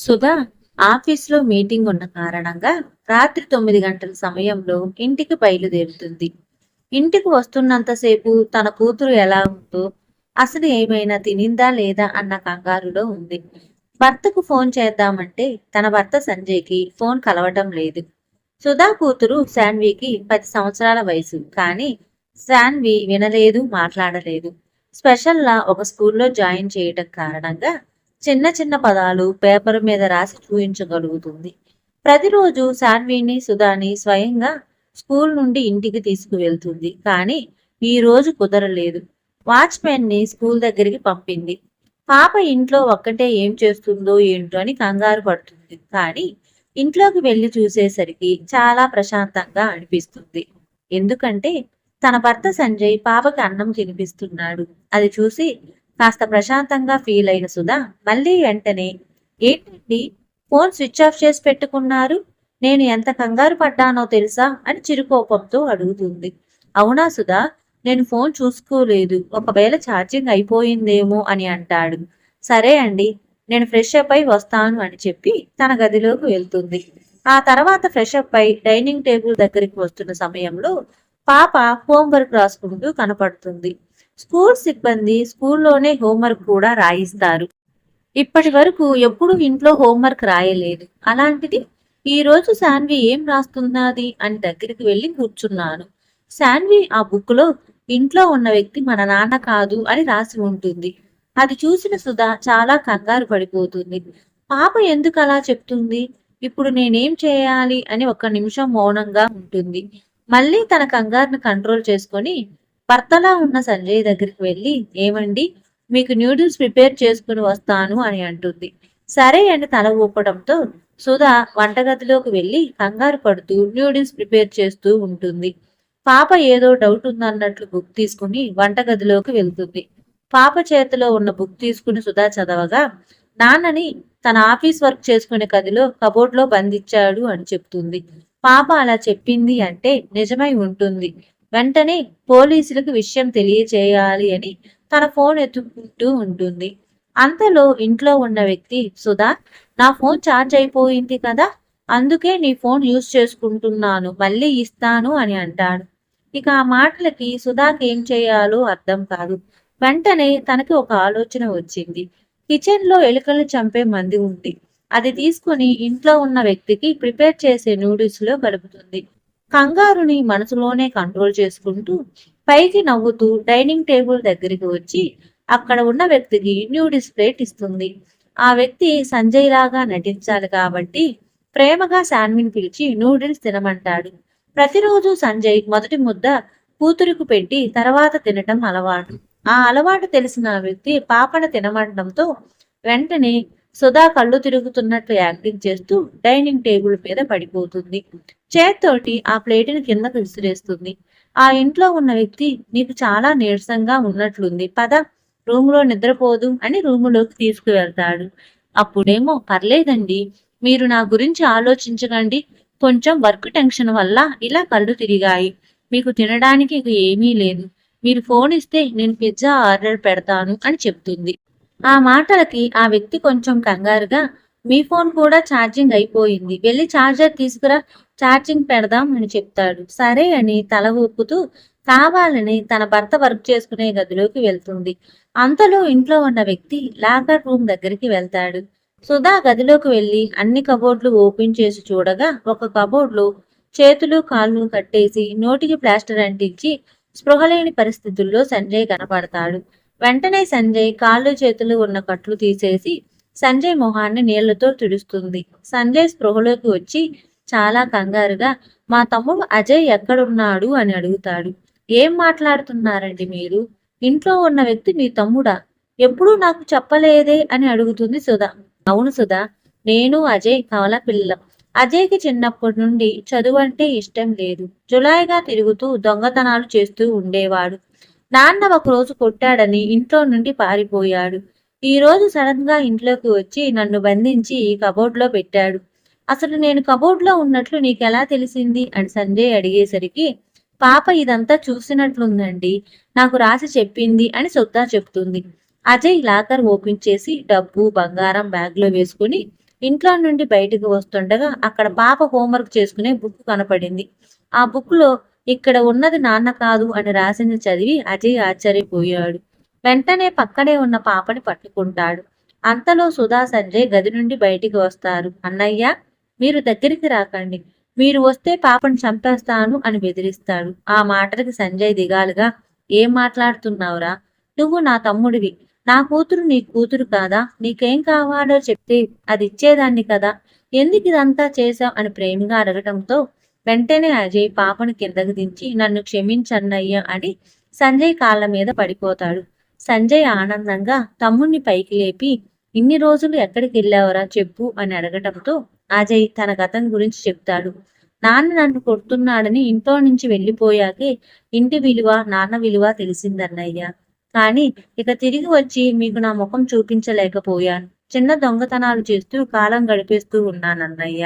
సుధా ఆఫీస్లో మీటింగ్ ఉన్న కారణంగా రాత్రి తొమ్మిది గంటల సమయంలో ఇంటికి బయలుదేరుతుంది. ఇంటికి వస్తున్నంతసేపు తన కూతురు ఎలా ఉందో అసలు ఏమైనా తినిందా లేదా అన్న కంగారులో ఉంది. భర్తకు ఫోన్ చేద్దామంటే తన భర్త సంజయ్కి ఫోన్ కలవటం లేదు. సుధా కూతురు శాన్వికి పది సంవత్సరాల వయసు కానీ శాన్వి వినలేదు మాట్లాడలేదు. స్పెషల్లా ఒక స్కూల్లో జాయిన్ చేయటం కారణంగా చిన్న చిన్న పదాలు పేపర్ మీద రాసి చూపించగలుగుతుంది ప్రతిరోజు శాన్విని సుధాని స్వయంగా స్కూల్ నుండి ఇంటికి తీసుకువెళ్తుంది. కానీ ఈ రోజు కుదరలేదు. వాచ్మెన్ని స్కూల్ దగ్గరికి పంపింది. పాప ఇంట్లో ఒక్కటే ఏం చేస్తుందో ఏంటో అని కంగారు పడుతుంది. కానీ ఇంట్లోకి వెళ్ళి చూసేసరికి చాలా ప్రశాంతంగా అనిపిస్తుంది. ఎందుకంటే తన భర్త సంజయ్ పాపకి అన్నం తినిపిస్తున్నాడు. అది చూసి కాస్త ప్రశాంతంగా ఫీల్ అయిన సుధా మళ్ళీ వెంటనే ఏంటండి? ఫోన్ స్విచ్ ఆఫ్ చేసి పెట్టుకున్నారు. నేను ఎంత కంగారు పడ్డానో తెలుసా? అని చిరుకోపంతో అడుగుతుంది. అవునా సుధా నేను ఫోన్ చూసుకోలేదు. ఒకవేళ ఛార్జింగ్ అయిపోయిందేమో అని అంటాడు. సరే అండి నేను ఫ్రెష్ అప్ అయి వస్తాను అని చెప్పి తన గదిలోకి వెళ్తుంది. ఆ తర్వాత ఫ్రెష్ అప్ అయి డైనింగ్ టేబుల్ దగ్గరికి వస్తున్న సమయంలో పాప హోంవర్క్ రాసుకుంటూ కనపడుతుంది. స్కూల్ సిబ్బంది స్కూల్లోనే హోంవర్క్ కూడా రాయిస్తారు. ఇప్పటి వరకు ఎప్పుడు ఇంట్లో హోంవర్క్ రాయలేదు. అలాంటిది ఈ రోజు శాన్వి ఏం రాస్తున్నది అని దగ్గరికి వెళ్ళి కూర్చున్నాను. శాన్వి ఆ బుక్లో ఇంట్లో ఉన్న వ్యక్తి మన నాన్న కాదు అని రాసి ఉంటుంది. అది చూసిన సుధా చాలా కంగారు పడిపోతుంది. పాప ఎందుకు అలా చెప్తుంది? ఇప్పుడు నేనేం చేయాలి అని ఒక నిమిషం మౌనంగా ఉంటుంది. మళ్ళీ తన కంగారును కంట్రోల్ చేసుకొని భర్తలా ఉన్న సంజయ్ దగ్గరికి వెళ్ళి ఏమండి మీకు న్యూడిల్స్ ప్రిపేర్ చేసుకుని వస్తాను అని అంటుంది. సరే అని తల ఊపడంతో సుధా వంటగదిలోకి వెళ్ళి కంగారు పడుతూ న్యూడిల్స్ ప్రిపేర్ చేస్తూ ఉంటుంది. పాప ఏదో డౌట్ ఉందన్నట్లు బుక్ తీసుకుని వంటగదిలోకి వెళ్తుంది. పాప చేతిలో ఉన్న బుక్ తీసుకుని సుధా చదవగా నాన్నని తన ఆఫీస్ వర్క్ చేసుకునే గదిలో కబోర్డ్లో బంధించాడు అని చెప్తుంది. పాప అలా చెప్పింది అంటే నిజమై ఉంటుంది. వెంటనే పోలీసులకు విషయం తెలియచేయాలి అని తన ఫోన్ ఎత్తుకుంటూ ఉంటుంది. అంతలో ఇంట్లో ఉన్న వ్యక్తి సుధా నా ఫోన్ ఛార్జ్ అయిపోయింది కదా అందుకే నీ ఫోన్ యూజ్ చేసుకుంటున్నాను మళ్ళీ ఇస్తాను అని అంటాడు. ఇక ఆ మాటలకి సుధాకి ఏం చేయాలో అర్థం కాదు. వెంటనే తనకి ఒక ఆలోచన వచ్చింది. కిచెన్లో ఎలుకలు చంపే మంది ఉంది. అది తీసుకుని ఇంట్లో ఉన్న వ్యక్తికి ప్రిపేర్ చేసే నూడిల్స్లో కంగారుని మనసులోనే కంట్రోల్ చేసుకుంటూ పైకి నవ్వుతూ డైనింగ్ టేబుల్ దగ్గరికి వచ్చి అక్కడ ఉన్న వ్యక్తికి న్యూడిల్స్ ప్లేట్ ఇస్తుంది. ఆ వ్యక్తి సంజయ్ లాగా నటించాలి కాబట్టి ప్రేమగా శాన్విన్ పిలిచి నూడిల్స్ తినమంటాడు. ప్రతిరోజు సంజయ్ మొదటి ముద్ద కూతురుకు పెట్టి తర్వాత తినటం అలవాటు. ఆ అలవాటు తెలిసిన వ్యక్తి పాపను తినమంటంతో వెంటనే సుధా కళ్ళు తిరుగుతున్నట్లు యాక్టింగ్ చేస్తూ డైనింగ్ టేబుల్ మీద పడిపోతుంది. చేత్తోటి ఆ ప్లేటుని కిందకు విసిరేస్తుంది. ఆ ఇంట్లో ఉన్న వ్యక్తి నీకు చాలా నీరసంగా ఉన్నట్లుంది పద రూములో నిద్రపోదు అని రూములోకి తీసుకువెళ్తాడు. అప్పుడేమో పర్లేదండి మీరు నా గురించి ఆలోచించకండి కొంచెం వర్క్ టెన్షన్ వల్ల ఇలా కళ్ళు తిరిగాయి. మీకు తినడానికి ఇక ఏమీ లేదు. మీరు ఫోన్ ఇస్తే నేను పిజ్జా ఆర్డర్ పెడతాను అని చెప్తుంది. ఆ మాటలకి ఆ వ్యక్తి కొంచెం కంగారుగా మీ ఫోన్ కూడా ఛార్జింగ్ అయిపోయింది. వెళ్ళి ఛార్జర్ తీసుకురా ఛార్జింగ్ పెడదాం అని చెప్తాడు. సరే అని తల ఊపుతూ కావాలని తన భర్త వర్క్ చేసుకునే గదిలోకి వెళ్తుంది. అంతలో ఇంట్లో ఉన్న వ్యక్తి లాకర్ రూమ్ దగ్గరికి వెళ్తాడు. సుధా గదిలోకి వెళ్ళి అన్ని కబోర్డ్లు ఓపెన్ చేసి చూడగా ఒక కబోర్డ్లో చేతులు కాళ్ళు కట్టేసి నోటికి ప్లాస్టర్ అంటించి స్పృహలేని పరిస్థితుల్లో సంజయ్ కనపడతాడు. వెంటనే సంజయ్ కాళ్ళు చేతులు ఉన్న కట్లు తీసేసి సంజయ్ మొహాన్ని నీళ్ళతో తుడుస్తుంది. సంజయ్ స్పృహలోకి వచ్చి చాలా కంగారుగా మా తమ్ముడు అజయ్ ఎక్కడున్నాడు? అని అడుగుతాడు. ఏం మాట్లాడుతున్నారండి మీరు? ఇంట్లో ఉన్న వ్యక్తి మీ తమ్ముడా? ఎప్పుడూ నాకు చెప్పలేదే? అని అడుగుతుంది సుధా. అవును సుధా నేను అజయ్ కవల పిల్ల. అజయ్కి చిన్నప్పటి నుండి చదువు అంటే ఇష్టం లేదు. జులాయిగా తిరుగుతూ దొంగతనాలు చేస్తూ ఉండేవాడు. నాన్న ఒకరోజు కొట్టాడని ఇంట్లో నుండి పారిపోయాడు. ఈ రోజు సడన్గా ఇంట్లోకి వచ్చి నన్ను బంధించి ఈ కబోర్డ్లో పెట్టాడు. అసలు నేను కబోర్డ్లో ఉన్నట్లు నీకెలా తెలిసింది? అని సంజయ్ అడిగేసరికి పాప ఇదంతా చూసినట్లుందండి. నాకు రాసి చెప్పింది అని సొద్దా చెప్తుంది. అజయ్ లాకర్ ఓపెన్ చేసి డబ్బు బంగారం బ్యాగ్లో వేసుకుని ఇంట్లో నుండి బయటకు వస్తుండగా అక్కడ పాప హోంవర్క్ చేసుకునే బుక్ కనపడింది. ఆ బుక్లో ఇక్కడ ఉన్నది నాన్న కాదు అని రాసింది చదివి అజయ్ ఆశ్చర్యపోయాడు. వెంటనే పక్కనే ఉన్న పాపని పట్టుకుంటాడు. అంతలో సుధా సంజయ్ గది నుండి బయటికి వస్తారు. అన్నయ్య మీరు దగ్గరికి రాకండి. మీరు వస్తే పాపను చంపేస్తాను అని బెదిరిస్తాడు. ఆ మాటలకి సంజయ్ దిగాలుగా ఏం మాట్లాడుతున్నావురా? నువ్వు నా తమ్ముడివి. నా కూతురు నీ కూతురు కాదా? నీకేం కావాలో చెప్తే అది ఇచ్చేదాన్ని కదా. ఎందుకు ఇదంతా చేశావు? అని ప్రేమగా అడగటంతో వెంటనే అజయ్ పాపను కిందకు దించి నన్ను క్షమించన్నయ్య అని సంజయ్ కాళ్ళ మీద పడిపోతాడు. సంజయ్ ఆనందంగా తమ్ముణ్ణి పైకి లేపి ఇన్ని రోజులు ఎక్కడికి వెళ్ళావరా చెప్పు అని అడగటంతో అజయ్ తన గతం గురించి చెప్తాడు. నాన్న నన్ను కొడుతున్నాడని ఇంట్లో నుంచి వెళ్ళిపోయాకే ఇంటి విలువ నాన్న విలువ తెలిసిందన్నయ్య. కానీ ఇక తిరిగి వచ్చి మీకు నా ముఖం చూపించలేకపోయాను. చిన్న దొంగతనాలు చేస్తూ కాలం గడిపేస్తూ ఉన్నానన్నయ్య.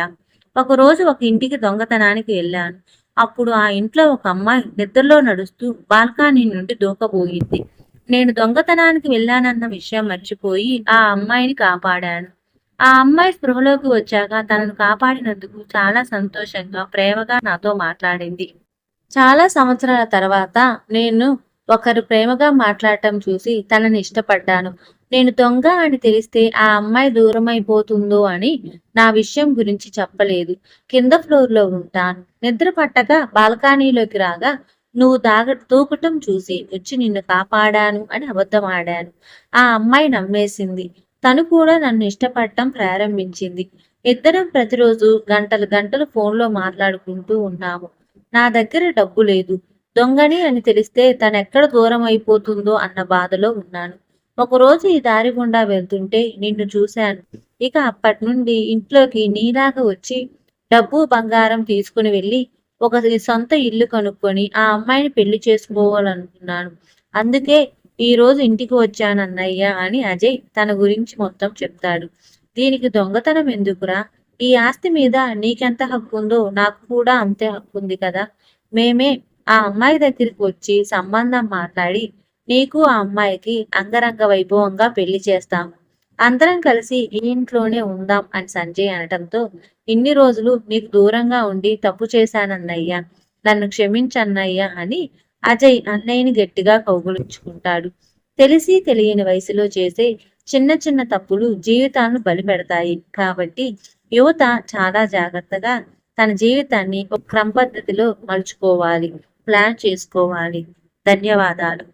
ఒకరోజు ఒక ఇంటికి దొంగతనానికి వెళ్ళాను. అప్పుడు ఆ ఇంట్లో ఒక అమ్మాయి నిద్రలో నడుస్తూ బాల్కనీ నుండి దూకబోయింది. నేను దొంగతనానికి వెళ్ళానన్న విషయం మర్చిపోయి ఆ అమ్మాయిని కాపాడాను. ఆ అమ్మాయి స్పృహలోకి వచ్చాక తనను కాపాడినందుకు చాలా సంతోషంగా ప్రేమగా నాతో మాట్లాడింది. చాలా సంవత్సరాల తర్వాత నేను ఒకరు ప్రేమగా మాట్లాడటం చూసి తనని ఇష్టపడ్డాను. నేను దొంగ అని తెలిస్తే ఆ అమ్మాయి దూరమైపోతుందో అని నా విషయం గురించి చెప్పలేదు. కింద ఫ్లోర్లో ఉంటాను. నిద్ర పట్టక బాల్కనీలోకి రాగా నువ్వు దాగ దూకటం చూసి వచ్చి నిన్ను కాపాడాను అని అబద్ధం ఆడాను. ఆ అమ్మాయి నమ్మేసింది. తను కూడా నన్ను ఇష్టపడటం ప్రారంభించింది. ఇద్దరం ప్రతిరోజు గంటలు గంటలు ఫోన్లో మాట్లాడుకుంటూ ఉన్నాము. నా దగ్గర డబ్బు లేదు. దొంగని అని తెలిస్తే తనెక్కడ దూరం అయిపోతుందో అన్న బాధలో ఉన్నాను. ఒకరోజు ఈ దారి గుండా వెళ్తుంటే నిన్ను చూశాను. ఇక అప్పటి నుండి ఇంట్లోకి నీలాగా వచ్చి డబ్బు బంగారం తీసుకుని వెళ్ళి ఒక సొంత ఇల్లు కనుక్కొని ఆ అమ్మాయిని పెళ్ళి చేసుకోవాలనుకున్నాను. అందుకే ఈ రోజు ఇంటికి వచ్చానన్నయ్య అని అజయ్ తన గురించి మొత్తం చెప్తాడు. దీనికి దొంగతనం ఎందుకురా? ఈ ఆస్తి మీద నీకెంత హక్కు ఉందో నాకు కూడా అంతే హక్కు ఉంది కదా. మేమే ఆ అమ్మాయి దగ్గరికి వచ్చి సంబంధం మాట్లాడి నీకు ఆ అమ్మాయికి అంగరంగ వైభవంగా పెళ్ళి చేస్తాం. అందరం కలిసి ఈ ఇంట్లోనే ఉందాం అని సంజయ్ అనటంతో ఇన్ని రోజులు నీకు దూరంగా ఉండి తప్పు చేశానన్నయ్య. నన్ను క్షమించన్నయ్య అని అజయ్ అన్నయ్యని గట్టిగా కౌగులించుకుంటాడు. తెలిసి తెలియని వయసులో చేసే చిన్న చిన్న తప్పులు జీవితాలను బలిపెడతాయి. కాబట్టి యువత చాలా జాగ్రత్తగా తన జీవితాన్ని ఒక క్రమపద్ధతిలో మలుచుకోవాలి. ప్లాన్ చేసుకోవాలి. ధన్యవాదాలు.